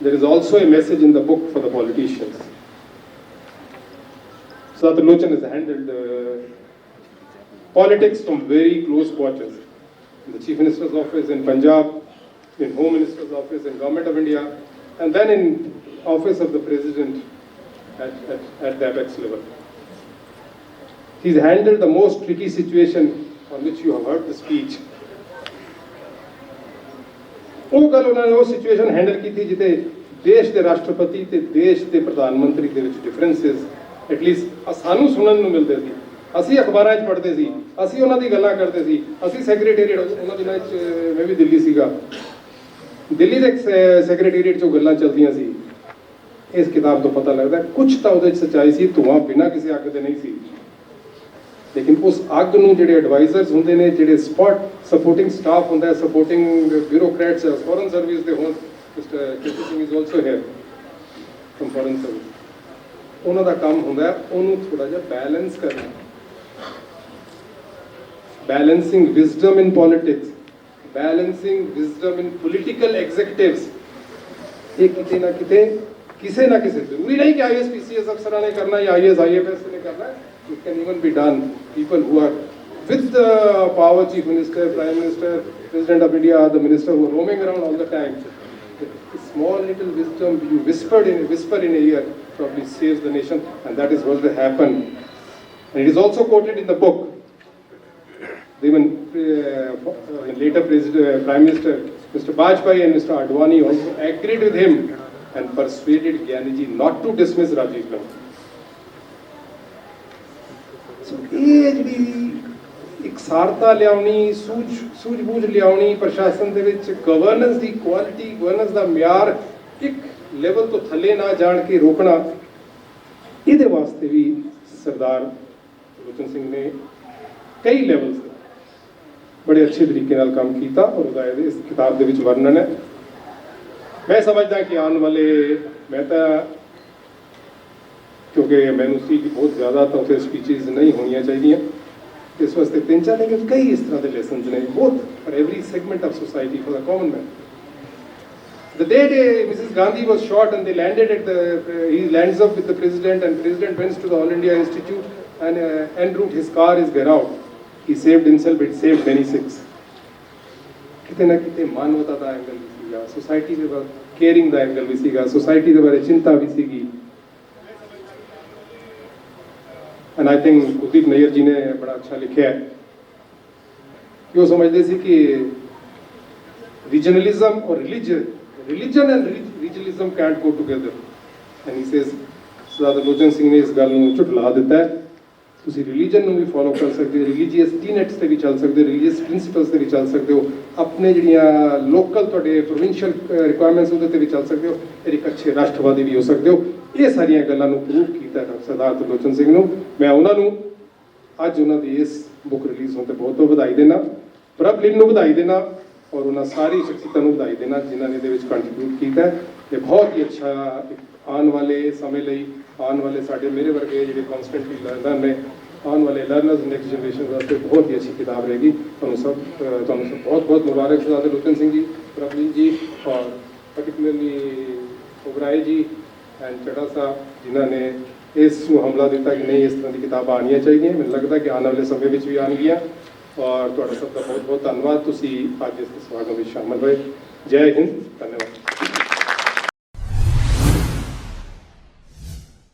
there is also a message in the book for the politicians. Sadhguru Lochan has handled uh, politics from very close quarters. In the Chief Minister's office in Punjab, in Home Minister's office, in Government of India, and then in office of the President at, at, at the apex level. He's handled the most tricky situation on which you have heard the speech. ਉਹ ਗੱਲ ਉਹਨਾਂ ਨੇ ਉਹ situation handle ਕੀਤੀ ਜਿੱਤੇ ਦੇਸ਼ ਦੇ ਰਾਸ਼ਟਰਪਤੀ ਤੇ ਦੇਸ਼ ਦੇ ਪ੍ਰਧਾਨ ਮੰਤਰੀ ਦੇ ਵਿੱਚ ਡਿਫਰੈਂਸਸ ਐਟਲੀਸਟ ਸਾਨੂੰ ਸੁਣਨ ਨੂੰ ਮਿਲਦੇ ਸੀ। ਅਸੀਂ ਅਖਬਾਰਾਂ 'ਚ ਪੜ੍ਹਦੇ ਸੀ, ਅਸੀਂ ਉਹਨਾਂ ਦੀ ਗੱਲਾਂ ਕਰਦੇ ਸੀ, ਅਸੀਂ ਸੈਕਟਰੀਏਟ ਉਹਨਾਂ ਦਿਨਾਂ 'ਚ, ਮੈਂ ਵੀ ਦਿੱਲੀ ਸੀਗਾ। ਦਿੱਲੀ ਦੇ ਸੈਕਟਰੀਏਟ 'ਚੋਂ ਗੱਲਾਂ ਚੱਲਦੀਆਂ ਸੀ। ਇਸ ਕਿਤਾਬ ਤੋਂ ਪਤਾ ਲੱਗਦਾ ਕੁਝ ਤਾਂ ਉਹਦੇ 'ਚ ਸੱਚਾਈ ਸੀ, ਧੂਆਂ ਬਿਨਾਂ ਕਿਸੇ ਅੱਗ ਦੇ ਨਹੀਂ ਸੀ। ਲੇਕਿਨ ਉਸ ਅੱਗ ਨੂੰ ਜਿਹੜੇ ਐਡਵਾਈਜ਼ਰਸ ਹੁੰਦੇ ਨੇ ਜਿਹੜੇ ਸਪੋਰਟ ਸਪੋਰਟਿੰਗ ਸਟਾਫ ਹੁੰਦਾ ਹੈ ਸਪੋਰਟਿੰਗ ਬਿਊਰੋਕਰੇਟਸ ਫੋਰਨ ਸਰਵਿਸ ਦੇ ਹੋਣ mister Kishan Singh is also here from foreign service ਉਹਨਾਂ ਦਾ ਕੰਮ ਹੁੰਦਾ ਉਹਨੂੰ ਥੋੜਾ ਜਿਹਾ ਬੈਲੈਂਸ ਕਰਨਾ। Balancing wisdom in politics, balancing wisdom in political executives. ਇਹ ਕਿਤੇ ਨਾ ਕਿਤੇ ਕਿਸੇ ਨਾ ਕਿਸੇ ਜ਼ਰੂਰੀ ਨਹੀਂ ਕਿ ਆਈਐਸ ਅਫਸਰਾਂ ਨੇ ਕਰਨਾ ਜਾਂ ਆਈਐਸ ਆਈਐਫਐਸ ਨੇ ਕਰਨਾ। it can even be done. People who are with the power, Chief Minister, Prime Minister, President of India, the Minister who are roaming around all the time, the small little wisdom you whispered in a whisper in a ear probably saves the nation, and that is what will happen. And it is also quoted in the book. Even uh, later uh, Prime Minister Mr. Bajpai and Mr. Advani also agreed with him and persuaded Gyaniji not to dismiss Rajiv Gandhi. So ਇਹ ਜਿਹੜੀ ਇਕਸਾਰਤਾ ਲਿਆਉਣੀ, ਸੂਝ, ਸੂਝ-ਬੂਝ ਲਿਆਉਣੀ, ਪ੍ਰਸ਼ਾਸਨ ਦੇ ਵਿੱਚ governance ਦੀ ਕੁਆਲਿਟੀ ਗਵਰਨੈਂਸ ਦਾ ਮਿਆਰ ਇੱਕ ਲੈਵਲ ਤੋਂ ਥੱਲੇ ਨਾ ਜਾਣ ਕੇ ਰੋਕਣਾ, ਇਹਦੇ ਵਾਸਤੇ ਵੀ ਸਰਦਾਰ ਲੋਚਨ ਸਿੰਘ ਨੇ ਕਈ ਲੈਵਲਸ ਤੇ ਬੜੇ ਅੱਛੇ ਤਰੀਕੇ ਨਾਲ ਕੰਮ ਕੀਤਾ ਔਰ ਉਹਦਾ ਇਹਦੇ- ਇਸ ਕਿਤਾਬ ਦੇ ਵਿੱਚ ਵਰਣਨ ਹੈ। ਮੈਂ ਸਮਝਦਾ ਕਿ ਆਉਣ ਵਾਲੇ, ਮੈਂ ਤਾਂ ਕਿਉਂਕਿ ਐਮਐਨਸੀ ਦੀ ਬਹੁਤ ਜ਼ਿਆਦਾ ਤਾਂ ਫਿਰ ਸਪੀਚਸ ਨਹੀਂ ਹੋਣੀਆਂ ਚਾਹੀਦੀਆਂ ਇਸ ਵਾਸਤੇ ਤਿੰਨ ਚਾਰ ਲੇਕਿਨ ਕਈ ਇਸ ਤਰ੍ਹਾਂ ਦੇ ਲੈਸਨਸ ਨੇ ਬਹੁਤ for every segment of society for the common man The day Mrs. Gandhi was shot and they landed at the, uh, he lands up with the president and president went to the All India Institute and uh, en route his car is get out. He saved himself, it saved many Sikhs. ਕਿਤੇ ਨਾ ਕਿਤੇ ਮਾਨਵਤਾ ਦਾ angle ਵੀ ਸੀਗਾ society ਦੇ ਬਾਰੇ caring ਦਾ angle ਵੀ ਸੀਗਾ society ਦੇ ਬਾਰੇ ਚਿੰਤਾ ਵੀ ਸੀਗੀ and I think Kuldip Nayar ji ਨੇ ਬੜਾ ਅੱਛਾ ਲਿਖਿਆ ਹੈ ਕਿ ਉਹ ਸਮਝਦੇ ਸੀ ਕਿ regionalism or religion, religion and re- regionalism can't go together. And he ਸਰਦਾਰ ਲੋਚਨ ਸਿੰਘ ਨੇ ਇਸ ਗੱਲ ਨੂੰ ਝੁਠਲਾ ਦਿੱਤਾ ਤੁਸੀਂ ਰਿਲੀਜਨ ਨੂੰ ਵੀ ਫੋਲੋ ਕਰ ਸਕਦੇ ਹੋ ਰਿਲੀਜੀਅਸ ਟੀਨੈਟਸ ਤੇ ਵੀ ਚੱਲ ਸਕਦੇ ਹੋ ਰਿਲੀਜੀਅਸ ਪ੍ਰਿੰਸੀਪਲਸ ਤੇ ਵੀ ਚੱਲ ਸਕਦੇ ਹੋ ਆਪਣੇ ਜਿਹੜੀਆਂ ਲੋਕਲ ਤੁਹਾਡੇ ਪ੍ਰੋਵਿੰਸ਼ੀਅਲ ਰਿਕੁਆਇਰਮੈਂਟਸ ਉਹਦੇ ਤੇ ਵੀ ਚੱਲ ਸਕਦੇ ਹੋ ਇੱਕ ਅੱਛੇ ਰਾਸ਼ਟਰਵਾਦੀ ਵੀ ਹੋ ਸਕਦੇ ਹੋ ਇਹ ਸਾਰੀਆਂ ਗੱਲਾਂ ਨੂੰ ਪ੍ਰੂਵ ਕੀਤਾ ਡਾਕਟਰ ਸਰਦਾਰ ਲੋਚਨ ਸਿੰਘ ਨੂੰ। ਮੈਂ ਉਹਨਾਂ ਨੂੰ ਅੱਜ ਉਹਨਾਂ ਦੀ ਇਸ ਬੁੱਕ ਰਿਲੀਜ਼ ਹੋਣ ਤੇ ਬਹੁਤ ਬਹੁਤ ਵਧਾਈ ਦੇਣਾ ਪ੍ਰਭ ਲਿਨ ਨੂੰ ਵਧਾਈ ਦੇਣਾ ਔਰ ਉਹਨਾਂ ਸਾਰੀ ਸ਼ਖਸੀਅਤਾਂ ਨੂੰ ਵਧਾਈ ਦੇਣਾ ਜਿਨ੍ਹਾਂ ਨੇ ਇਹਦੇ ਵਿੱਚ ਕੰਟਰੀਬਿਊਟ ਕੀਤਾ ਹੈ। ਬਹੁਤ ਹੀ ਅੱਛਾ ਆਉਣ ਵਾਲੇ ਸਮੇਂ ਲਈ, ਆਉਣ ਵਾਲੇ ਸਾਡੇ ਮੇਰੇ ਵਰਗੇ ਜਿਹੜੇ ਕਨਸਟੈਂਟਲੀ ਲਰਨਰ ਨੇ, ਆਉਣ ਵਾਲੇ ਲਰਨਰਸ ਨੈਕਸਟ ਜਨਰੇਸ਼ਨ ਵਾਸਤੇ ਬਹੁਤ ਹੀ ਅੱਛੀ ਕਿਤਾਬ ਰਹੇਗੀ। ਤੁਹਾਨੂੰ ਸਭ ਤੁਹਾਨੂੰ ਸਭ ਬਹੁਤ ਬਹੁਤ ਮੁਬਾਰਕ ਸਰਦਾਰ ਲੋਚਨ ਸਿੰਘ ਜੀ ਪ੍ਰਭਲੀਨ ਜੀ ਔਰ ਪਾਰਟਿਕੂਲਰਲੀ ਉਗਰਾਏ ਜੀ ਐਂਡ ਚੜਾ ਸਾਹਿਬ ਜਿਨ੍ਹਾਂ ਨੇ ਇਸ ਨੂੰ ਹਮਲਾ ਦਿੱਤਾ ਕਿ ਨਹੀਂ, ਇਸ ਤਰ੍ਹਾਂ ਦੀ ਕਿਤਾਬਾਂ ਆਉਣੀਆਂ ਚਾਹੀਦੀਆਂ। ਮੈਨੂੰ ਲੱਗਦਾ ਕਿ ਆਉਣ ਵਾਲੇ ਸਮੇਂ ਵਿੱਚ ਵੀ ਆਉਣਗੀਆਂ। ਔਰ ਤੁਹਾਡਾ ਸਭ ਦਾ ਬਹੁਤ ਬਹੁਤ ਧੰਨਵਾਦ। ਤੁਸੀਂ ਅੱਜ ਇਸ ਸਮਾਗਮ ਵਿੱਚ ਸ਼ਾਮਲ ਹੋਏ। ਜੈ ਹਿੰਦ। ਧੰਨਵਾਦ।